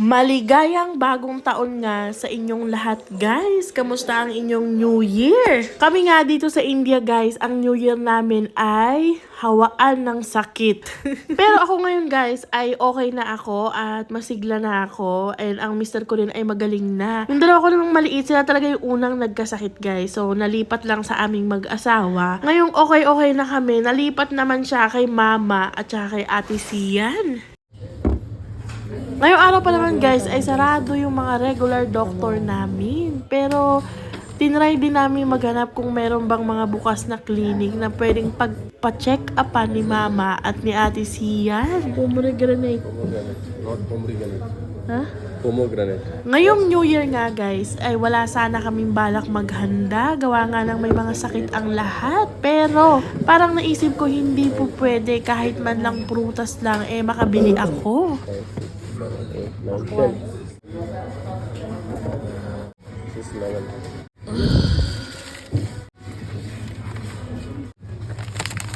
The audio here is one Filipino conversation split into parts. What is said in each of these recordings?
Maligayang bagong taon nga sa inyong lahat guys. Kamusta ang inyong New Year? Kami nga dito sa India guys, ang New Year namin ay hawaan ng sakit. Pero ako ngayon guys ay okay na ako at masigla na ako and ang mister ko rin ay magaling na. Yung dalawa ko namang maliit sila talaga yung unang nagkasakit guys. So nalipat lang sa aming mag-asawa. Ngayong okay-okay na kami, nalipat naman siya kay mama at saka kay ate Sian. Ngayong araw pa naman guys ay sarado yung mga regular doctor namin. Pero tinry din namin maghanap kung meron bang mga bukas na clinic na pwedeng pagpa-check upan ni mama at ni ate Sian. Pomegranate. Not pomegranate. Ha? Pomegranate. Ngayong New Year nga guys, ay wala sana kaming balak maghanda. Gawa nga ng may mga sakit ang lahat. Pero parang naisip ko hindi po pwede kahit man lang prutas lang eh makabili ako. Nine, ten. This is eleven.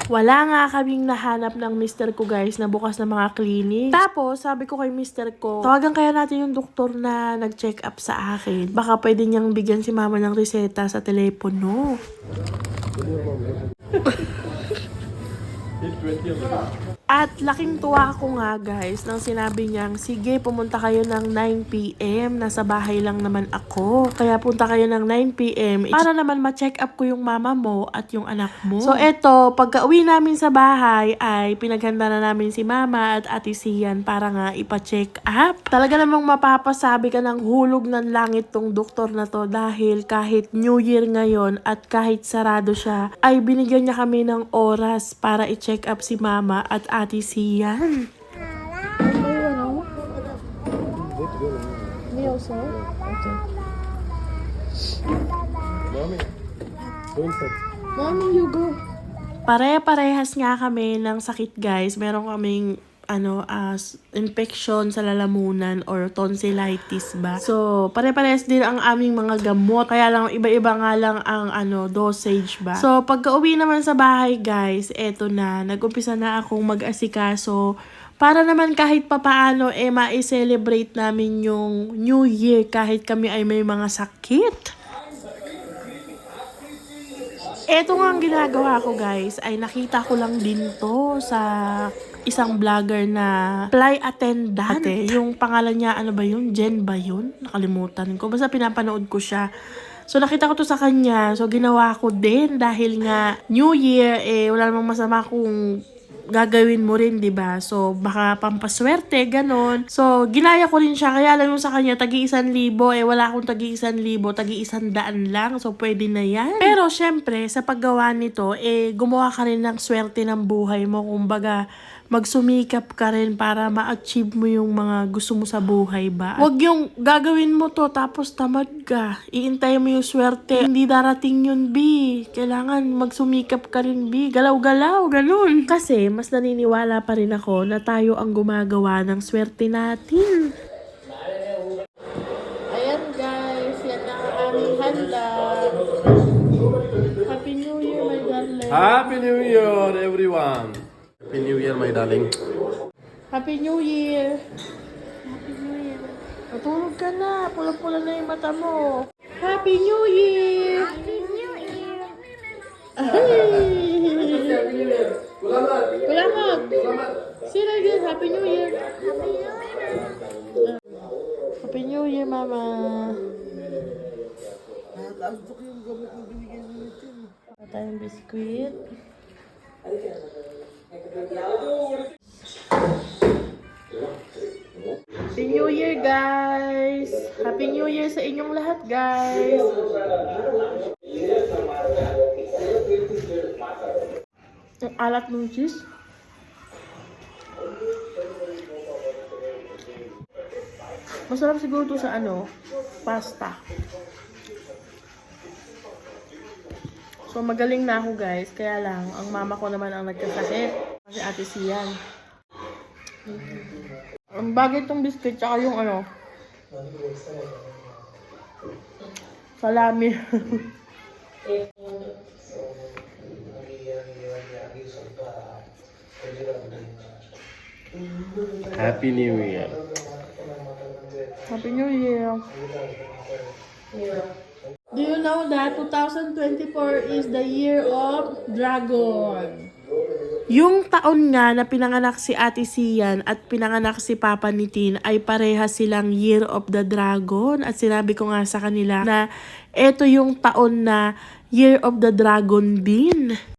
Wala nga kaming nahanap ng mister ko guys na bukas na mga clinic. Tapos, sabi ko kay mister ko, tawagan kaya natin yung doktor na nag-check up sa akin. Baka pwede niyang bigyan si mama ng reseta sa telepono. At laking tuwa ako nga guys nang sinabi niyang, sige pumunta kayo ng 9pm, nasa bahay lang naman ako. Kaya punta kayo ng 9pm para naman ma-check up ko yung mama mo at yung anak mo. So eto, pagka uwi namin sa bahay ay pinaghanda na namin si mama at ate Sian para nga ipa-check up. Talaga namang mapapasabi ka ng hulog ng langit tong doktor na to dahil kahit New Year ngayon at kahit sarado siya, ay binigyan niya kami ng oras para i-check up si mama at ate Sian. Mommy. Go inside. Pare-parehas nga kami ng sakit guys. Meron kaming ano as infection sa lalamunan or tonsillitis ba. So, pare-parehas din ang aming mga gamot. Kaya lang iba-iba nga lang ang ano dosage ba. So, pagka-uwi naman sa bahay guys, eto na, nag-umpisa na akong mag-asikaso para naman kahit papaano eh ma-celebrate namin yung New Year kahit kami ay may mga sakit. Eto nga ang ginagawa ko guys, ay nakita ko lang din to sa isang vlogger na fly attendant. Ate, yung pangalan niya, ano ba yun? Jen ba yun? Nakalimutan ko. Basta pinapanood ko siya. So nakita ko to sa kanya. So ginawa ko din dahil nga New Year, eh wala namang masama kung gagawin mo rin, 'di ba? So baka pampaswerte, ganon. So ginaya ko rin siya kaya lang yung sa kanya tagi isan libo eh wala akong tagi isan libo, tagi isan daan lang. So pwede na 'yan. Pero syempre sa paggawa nito eh gumawa ka rin ng swerte ng buhay mo kumbaga magsumikap ka rin para ma-achieve mo yung mga gusto mo sa buhay ba? Huwag yung gagawin mo to tapos tamad ka. Iintay mo yung swerte. Hindi darating yun, B. Kailangan magsumikap ka rin, B. Galaw-galaw, ganun. Kasi mas naniniwala pa rin ako na tayo ang gumagawa ng swerte natin. Ayan guys, yan ang aming handa. Happy New Year, my darling. Happy New Year, everyone. Happy New Year, my darling. Happy New Year! Happy New Year! Natulog ka na. Pula-pula na yung mata mo. Happy New Year! Happy New Year! Kulamat! Sino yun? Happy New Year! Happy New Year! Happy New Year, Mama! Wala tayong biskuit. Happy New Year, guys! Happy New Year sa inyong lahat, guys! Ang alat ng cheese. Masarap siguro to sa ano, pasta. So magaling na ako guys, kaya lang ang mama ko naman ang nagkasakit. Kasi ate Sian. Ang bagay itong biscuit, tsaka yung ano, salami. Happy New Year. Happy New Year. You know that 2024 is the year of dragon? Yung taon nga na pinanganak si Ate Sian at pinanganak si Papa ni Tin ay pareha silang Year of the Dragon. At sinabi ko nga sa kanila na eto yung taon na Year of the Dragon din.